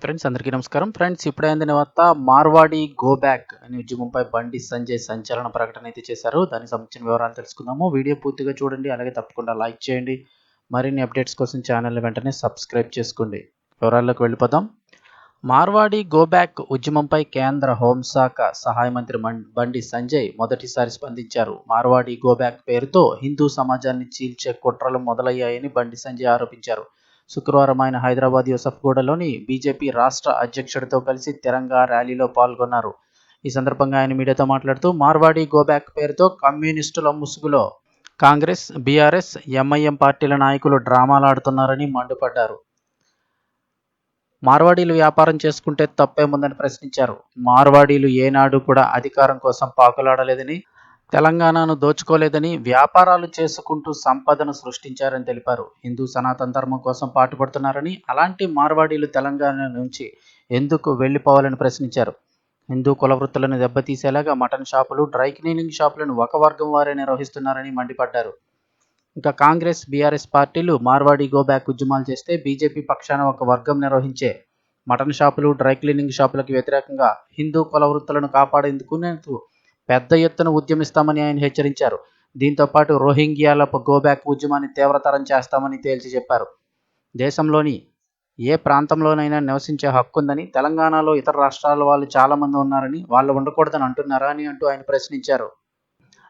Friends అందరికీ నమస్కారం. Friends ఇప్పుడే అందిన వార్త మార్వాడి గో బ్యాక్ అనే ఉద్యమంపై బండి సంజయ్ సంచలన ప్రకటన అయితే చేశారు. దానికి సంబంధించిన వివరాలు తెలుసుకుందాము. వీడియో పూర్తిగా చూడండి అలాగే తప్పకుండా లైక్ చేయండి. మరిన్ని అప్డేట్స్ కోసం ఛానల్ వెంటనే సబ్స్క్రైబ్ చేసుకోండి. వివరాల్లోకి వెళ్ళిపోదాం. మార్వాడి గో బ్యాక్ ఉద్యమంపై కేంద్ర హోంశాఖ సహాయ మంత్రి మం- బండి సంజయ్ మొదటిసారి స్పందించారు. మార్వాడి గో బ్యాక్ పేరుతో హిందూ సమాజాన్ని చీల్చే కుట్రలు మొదలయ్యాయని బండి సంజయ్ ఆరోపించారు. శుక్రవారం ఆయన హైదరాబాద్ యూసఫ్గూడలోని బీజేపీ రాష్ట్ర అధ్యక్షుడితో కలిసి తిరంగా ర్యాలీలో పాల్గొన్నారు. ఈ సందర్భంగా ఆయన మీడియాతో మాట్లాడుతూ మార్వాడి గోబ్యాక్ పేరుతో కమ్యూనిస్టుల ముసుగులో కాంగ్రెస్ బీఆర్ఎస్ ఎంఐఎం పార్టీల నాయకులు డ్రామాలాడుతున్నారని మండిపడ్డారు. మార్వాడీలు వ్యాపారం చేసుకుంటే తప్పేముందని ప్రశ్నించారు. మార్వాడీలు ఏనాడు కూడా అధికారం కోసం పాకులాడలేదని తెలంగాణను దోచుకోలేదని వ్యాపారాలు చేసుకుంటూ సంపదను సృష్టించారని తెలిపారు. హిందూ సనాతన ధర్మం కోసం పాటుపడుతున్నారని అలాంటి మార్వాడీలు తెలంగాణ నుంచి ఎందుకు వెళ్ళిపోవాలని ప్రశ్నించారు. హిందూ కుల వృత్తులను దెబ్బతీసేలాగా మటన్ షాపులు డ్రై క్లీనింగ్ షాపులను ఒక వర్గం వారే నిర్వహిస్తున్నారని మండిపడ్డారు. ఇంకా కాంగ్రెస్ బీఆర్ఎస్ పార్టీలు మార్వాడి గో బ్యాక్ ఉద్యమాలు చేస్తే బీజేపీ పక్షాన ఒక వర్గం నిర్వహించే మటన్ షాపులు డ్రై క్లీనింగ్ షాపులకు వ్యతిరేకంగా హిందూ కుల వృత్తులను కాపాడేందుకు నేను పెద్ద ఎత్తున ఉద్యమిస్తామని ఆయన హెచ్చరించారు. దీంతో పాటు రోహింగ్యాల గోబ్యాక్ ఉద్యమాన్ని తీవ్రతరం చేస్తామని తేల్చి చెప్పారు. దేశంలోని ఏ ప్రాంతంలోనైనా నివసించే హక్కు ఉందని తెలంగాణలో ఇతర రాష్ట్రాల వాళ్ళు చాలామంది ఉన్నారని వాళ్ళు ఉండకూడదని అంటున్నారా అని అంటూ ఆయన ప్రశ్నించారు.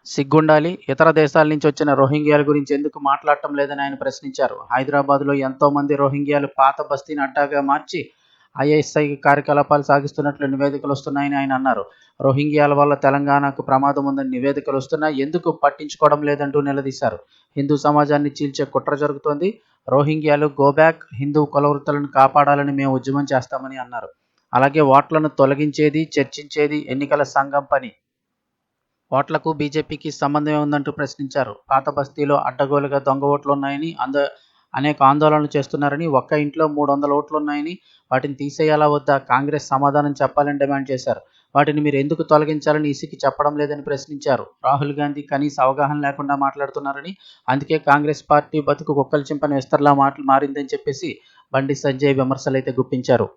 సిగ్గుండాలి ఇతర దేశాల నుంచి వచ్చిన రోహింగ్యాల గురించి ఎందుకు మాట్లాడటం లేదని ఆయన ప్రశ్నించారు. హైదరాబాద్లో ఎంతో మంది రోహింగ్యాలు పాత బస్తీని అడ్డాగా మార్చి ఐఎస్ఐ కార్యకలాపాలు సాగిస్తున్నట్లు నివేదికలు వస్తున్నాయని ఆయన అన్నారు. రోహింగ్యాల వల్ల తెలంగాణకు ప్రమాదం ఉందని నివేదికలు వస్తున్నా ఎందుకు పట్టించుకోవడం లేదంటూ నిలదీశారు. హిందూ సమాజాన్ని చీల్చే కుట్ర జరుగుతోంది. రోహింగ్యాలు గోబ్యాక్ హిందూ కులవృత్తులను కాపాడాలని మేము ఉద్యమం చేస్తామని అన్నారు. అలాగే ఓట్లను తొలగించేది చర్చించేది ఎన్నికల సంఘం పని. ఓట్లకు బీజేపీకి సంబంధమే ఉందంటూ ప్రశ్నించారు. పాత బస్తీలో అడ్డగోలుగా దొంగ ఓట్లు ఉన్నాయని అంద అనేక ఆందోళనలు చేస్తున్నారని ఒక్క ఇంట్లో మూడు వందల ఓట్లు ఉన్నాయని వాటిని తీసేయాలా వద్దా? కాంగ్రెస్ సమాధానం చెప్పాలని డిమాండ్ చేశారు. వాటిని మీరు ఎందుకు తొలగించాలని ఈసీకి చెప్పడం లేదని ప్రశ్నించారు. రాహుల్ గాంధీ కనీస అవగాహన లేకుండా మాట్లాడుతున్నారని అందుకే కాంగ్రెస్ పార్టీ బతుకు కుక్కలు చింపని విస్తరలా మాటలు మారిందని చెప్పేసి బండి సంజయ్ విమర్శలైతే గుప్పించారు.